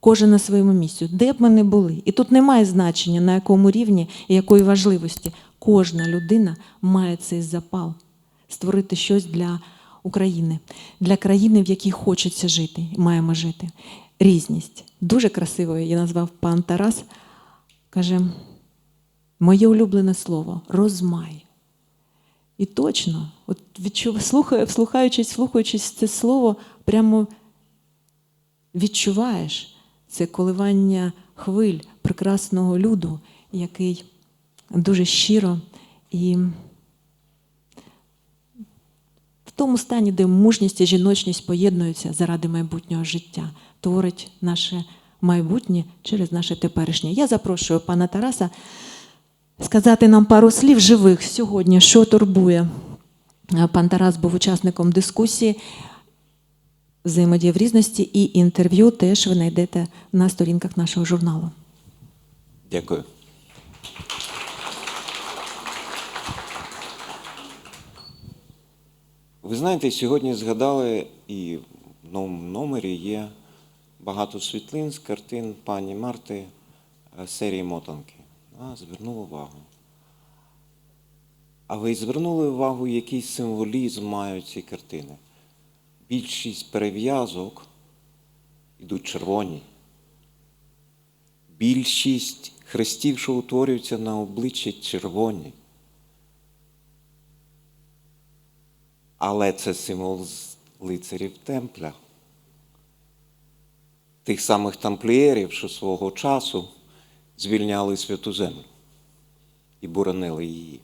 Кожен на своєму місці, де б ми не були. І тут немає значення, на якому рівні і якої важливості. Кожна людина має цей запал створити щось для України, для країни, в якій хочеться жити, маємо жити. Різність. Дуже красиво її назвав пан Тарас. Каже, моє улюблене слово розмай. І точно, от відчув, слухаю, вслухаючись, слухаючись це слово, прямо відчуваєш це коливання хвиль прекрасного люду, який дуже щиро і в тому стані, де мужність і жіночність поєднуються заради майбутнього життя, творить наше майбутнє через наше теперішнє. Я запрошую пана Тараса сказати нам пару слів живих сьогодні, що турбує. Пан Тарас був учасником дискусії взаємодія в різності і інтерв'ю теж ви знайдете на сторінках нашого журналу. Дякую. Ви знаєте, сьогодні згадали, і в новому номері є багато світлин з картин пані Марти е, серії Мотанки. А, звернула увагу. А ви звернули увагу, який символізм мають ці картини? Більшість перев'язок ідуть червоні. Більшість хрестів, що утворюються на обличчі червоні. Але це символ лицарів темпля. Тих самих тамплієрів, що свого часу звільняли святу землю і боронили її.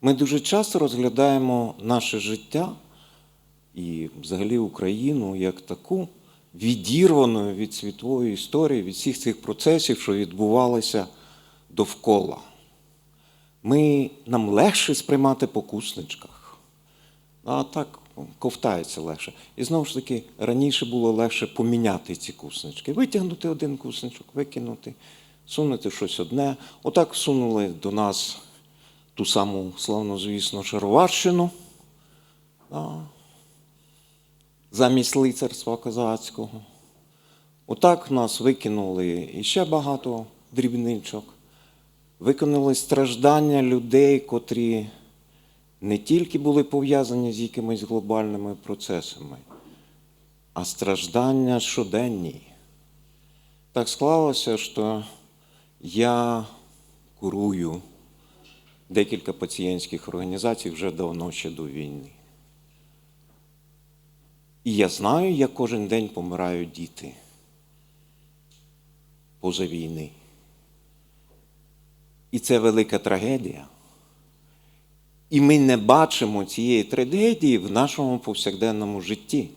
Ми дуже часто розглядаємо наше життя і взагалі Україну як таку відірваною від світової історії, від всіх цих процесів, що відбувалися довкола. Ми, нам легше сприймати по кусничках. А так ковтається легше. І знову ж таки, раніше було легше поміняти ці куснички. Витягнути один кусничок, викинути, сунути щось одне. Отак всунули до нас ту саму славнозвісну Шароварщину. Замість лицарства козацького. Отак нас викинули іще багато дрібничок. Виконали страждання людей, котрі не тільки були пов'язані з якимись глобальними процесами, а страждання щоденні. Так склалося, що я курую декілька пацієнтських організацій вже давно ще до війни. І я знаю, як кожен день помирають діти поза війни. І це велика трагедія. І ми не бачимо цієї трагедії в нашому повсякденному житті.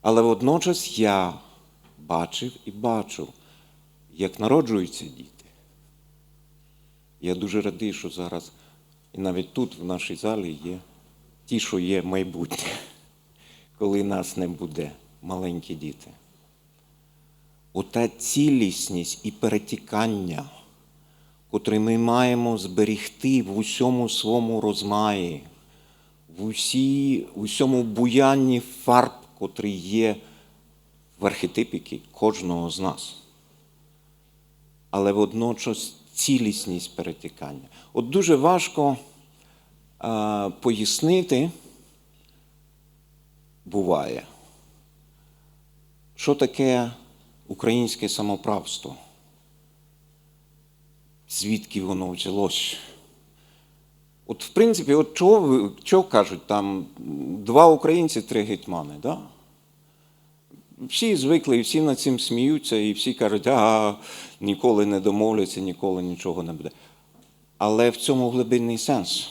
Але водночас я бачив і бачу, як народжуються діти. Я дуже радий, що зараз і навіть тут, в нашій залі, є ті, що є майбутнє, коли нас не буде, маленькі діти. Ота цілісність і перетікання, котрі ми маємо зберігти в усьому своєму розмаї, в, усі, усьому буянні фарб, котрі є в архетипіки кожного з нас. Але водночас цілісність перетікання. От дуже важко пояснити буває, що таке українське самоправство, звідки воно взялось. От, в принципі, от чого, чого кажуть, там два українці, три гетьмани, да? Всі звикли, і всі над цим сміються, і всі кажуть, а ніколи не домовляться, ніколи нічого не буде. Але в цьому глибинний сенс.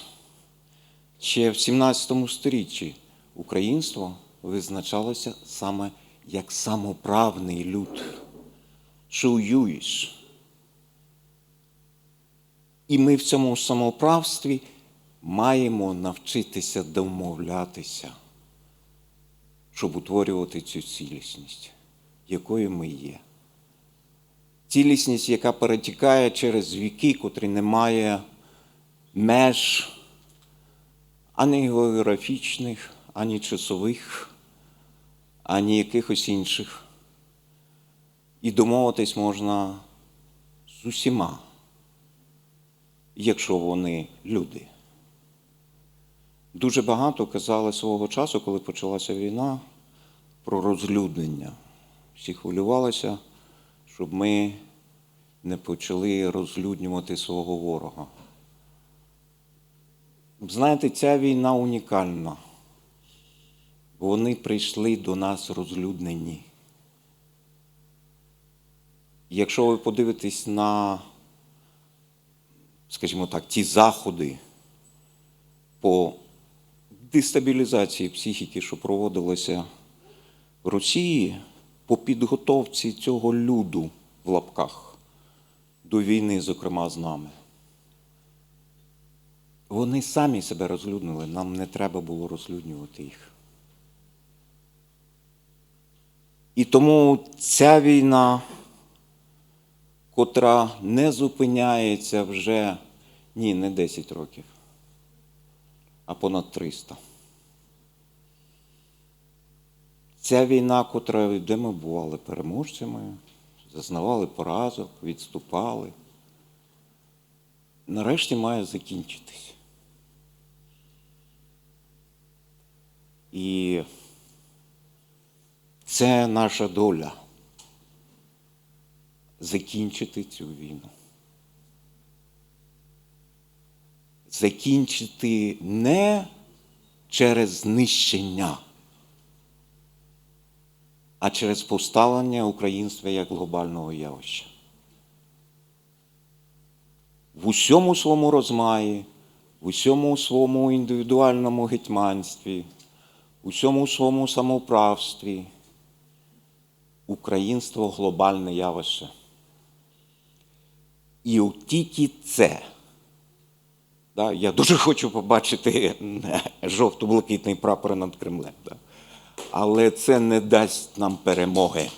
Ще в 17 сторіччі українство визначалося саме як самоправний люд. Шуюїш. І ми в цьому самоправстві маємо навчитися домовлятися, щоб утворювати цю цілісність, якою ми є. Цілісність, яка перетікає через віки, котрі не має меж ані географічних, ані часових, ані якихось інших. І домовитись можна з усіма, якщо вони люди. Дуже багато казали свого часу, коли почалася війна, про розлюднення. Всі хвилювалися, щоб ми не почали розлюднювати свого ворога. Знаєте, ця війна унікальна. Вони прийшли до нас розлюднені. Якщо ви подивитесь на, скажімо так, ті заходи по дестабілізації психіки, що проводилося в Росії, по підготовці цього люду в лапках до війни, зокрема з нами. Вони самі себе розлюднили, нам не треба було розлюднювати їх. І тому ця війна, котра не зупиняється вже ні, не 10 років, а понад 300. Ця війна, котра, де ми бували переможцями, зазнавали поразок, відступали, нарешті має закінчитись. І це наша доля закінчити цю війну. Закінчити не через знищення, а через поставлення українства як глобального явища. В усьому своєму розмаї, в усьому своєму індивідуальному гетьманстві, усьому своєму самоправстві українство глобальне явище. І тільки це. Да, я дуже хочу побачити жовто-блакитний прапор над Кремлем. Да. Але це не дасть нам перемоги.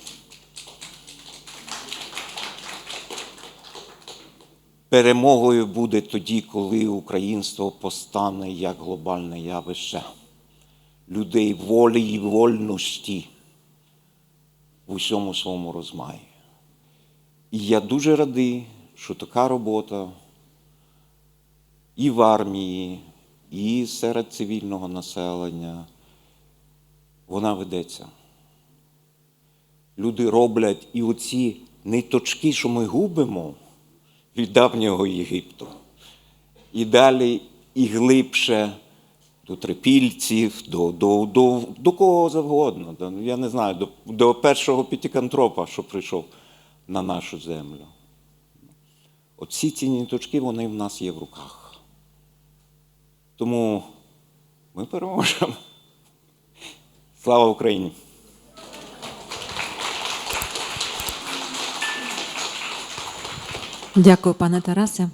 Перемогою буде тоді, коли українство постане як глобальне явище людей волі і вольності в усьому своєму розмаї. І я дуже радий, що така робота і в армії, і серед цивільного населення, вона ведеться. Люди роблять і оці ниточки, що ми губимо від давнього Єгипту. І далі і глибше до трипільців, до, до, до, до кого завгодно. До, я не знаю, до, до першого п'ятикантропа, що прийшов на нашу землю. Оці ці ниточки, вони в нас є в руках. Тому ми переможемо. Слава Україні! Дякую, пане Тарасе.